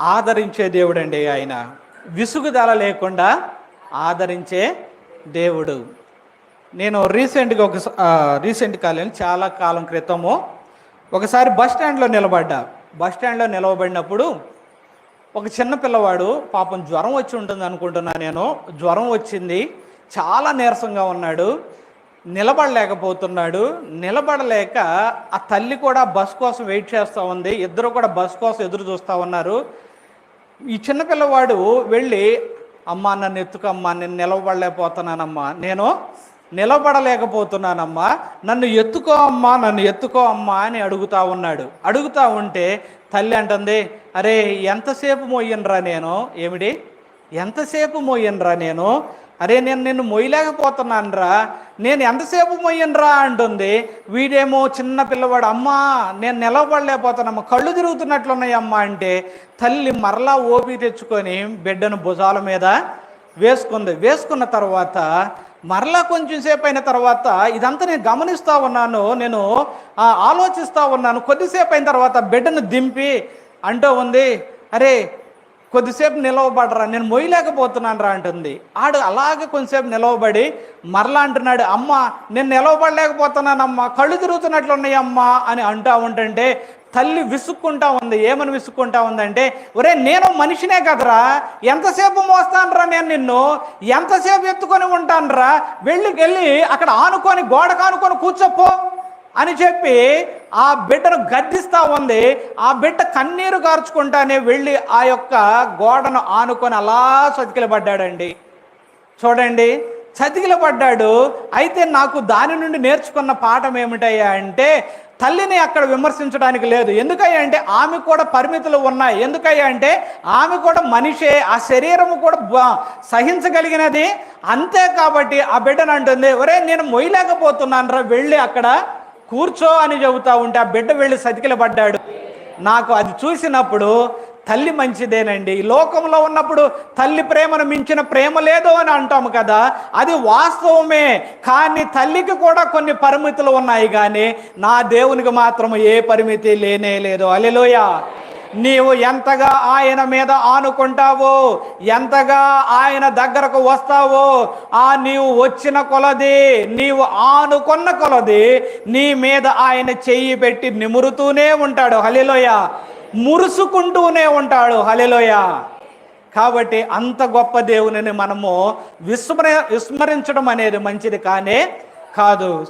ఆదరించే దేవుడండి ఆయన. విసుగుదల లేకుండా ఆదరించే దేవుడు. నేను రీసెంట్గా ఒక రీసెంట్ కాలం చాలా కాలం క్రితము ఒకసారి బస్ స్టాండ్లో నిలబడ్డా. బస్ స్టాండ్లో నిలవబడినప్పుడు ఒక చిన్న పిల్లవాడు పాపం జ్వరం వచ్చి ఉంటుంది అనుకుంటున్నా నేను. జ్వరం వచ్చింది. చాలా నీరసంగా ఉన్నాడు. నిలబడలేకపోతున్నాడు. నిలబడలేక ఆ తల్లి కూడా బస్ కోసం వెయిట్ చేస్తూ ఉంది. ఇద్దరు కూడా బస్ కోసం ఎదురు చూస్తూ ఉన్నారు. ఈ చిన్నపిల్లవాడు వెళ్ళి అమ్మా నన్ను ఎత్తుకమ్మా నేను నిలబడలేకపోతున్నానమ్మా నేను నిలబడలేకపోతున్నానమ్మా నన్ను ఎత్తుకో అమ్మా నన్ను ఎత్తుకో అమ్మా అని అడుగుతా ఉన్నాడు. అడుగుతా ఉంటే తల్లి అంటుంది అరే ఎంతసేపు మోయినరా నేను? ఏమిటి? ఎంతసేపు మోయినరా నేను? అరే నేను నిన్ను మొయ్యలేకపోతున్నానురా. నేను ఎంతసేపు మొయ్యనురా అంటుంది. వీడేమో చిన్న పిల్లవాడు అమ్మా నేను నిలబడలేకపోతానమ్మా కళ్ళు తిరుగుతున్నట్లున్నాయమ్మా అంటే తల్లి మరలా ఓపి తెచ్చుకొని బిడ్డను భుజాల మీద వేసుకుంది. వేసుకున్న తర్వాత మరలా కొంచెం సేపు అయిన తర్వాత ఇదంతా నేను గమనిస్తూ ఉన్నాను నేను ఆలోచిస్తూ ఉన్నాను. కొద్దిసేపు అయిన తర్వాత బిడ్డను దింపి అంటూ ఉంది. అరే కొద్దిసేపు నిలవబడరా నేను మొయ్యలేకపోతున్నాను రా అంటుంది. ఆడు అలాగే కొంతసేపు నిలవబడి మరలా అంటున్నాడు అమ్మ నేను నిలవబడలేకపోతున్నానమ్మా కళ్ళు తిరుగుతున్నట్లు ఉన్నాయమ్మా అని అంటా ఉంటుంటే తల్లి విసుక్కుంటా ఉంది. ఏమని విసుక్కుంటా ఉందంటే ఒరే నేను మనిషినే కదరా ఎంతసేపు మోస్తానురా నేను నిన్ను ఎంతసేపు ఎత్తుకొని ఉంటానురా వెళ్ళి వెళ్ళి అక్కడ ఆనుకొని గోడకు ఆనుకొని కూర్చోపో అని చెప్పి ఆ బిడ్డను గద్దిస్తూ ఉంది. ఆ బిడ్డ కన్నీరు గార్చుకుంటానే వెళ్ళి ఆ యొక్క గోడను ఆనుకొని అలా చతికిలబడ్డాడండి. చూడండి చతికిలబడ్డాడు. అయితే నాకు దాని నుండి నేర్చుకున్న పాఠం ఏమిటయ్యా అంటే తల్లిని అక్కడ విమర్శించడానికి లేదు. ఎందుకయ్యా అంటే ఆమె కూడా పరిమితులు ఉన్నాయి. ఎందుకయ్యా అంటే ఆమె కూడా మనిషే ఆ శరీరము కూడా బ- సహించగలిగినది. అంతే కాబట్టి ఆ బిడ్డను అంటుంది ఒరే నేను మొయ్యలేకపోతున్నాను రా వెళ్ళి అక్కడ కూర్చో అని చెబుతా ఉంటే ఆ బిడ్డ వెళ్ళి సతికిలబడ్డాడు. నాకు అది చూసినప్పుడు తల్లి మంచిదేనండి. ఈ లోకంలో ఉన్నప్పుడు తల్లి ప్రేమను మించిన ప్రేమ లేదు అని అంటాము కదా అది వాస్తవమే. కానీ తల్లికి కూడా కొన్ని పరిమితులు ఉన్నాయి కానీ నా దేవునికి మాత్రం ఏ పరిమితి లేనే లేదు. అలెలోయ నీవు ఎంతగా ఆయన మీద ఆనుకుంటావో ఎంతగా ఆయన దగ్గరకు వస్తావో ఆ నీవు వచ్చిన కొలది నీవు ఆనుకున్న కొలది నీ మీద ఆయన చెయ్యి పెట్టి నిమురుతూనే ఉంటాడు. హలిలోయ మురుసుకుంటూనే ఉంటాడు. హలిలోయ కాబట్టి అంత గొప్ప దేవునిని మనము విస్మర విస్మరించడం అనేది మంచిది కానే కాదు.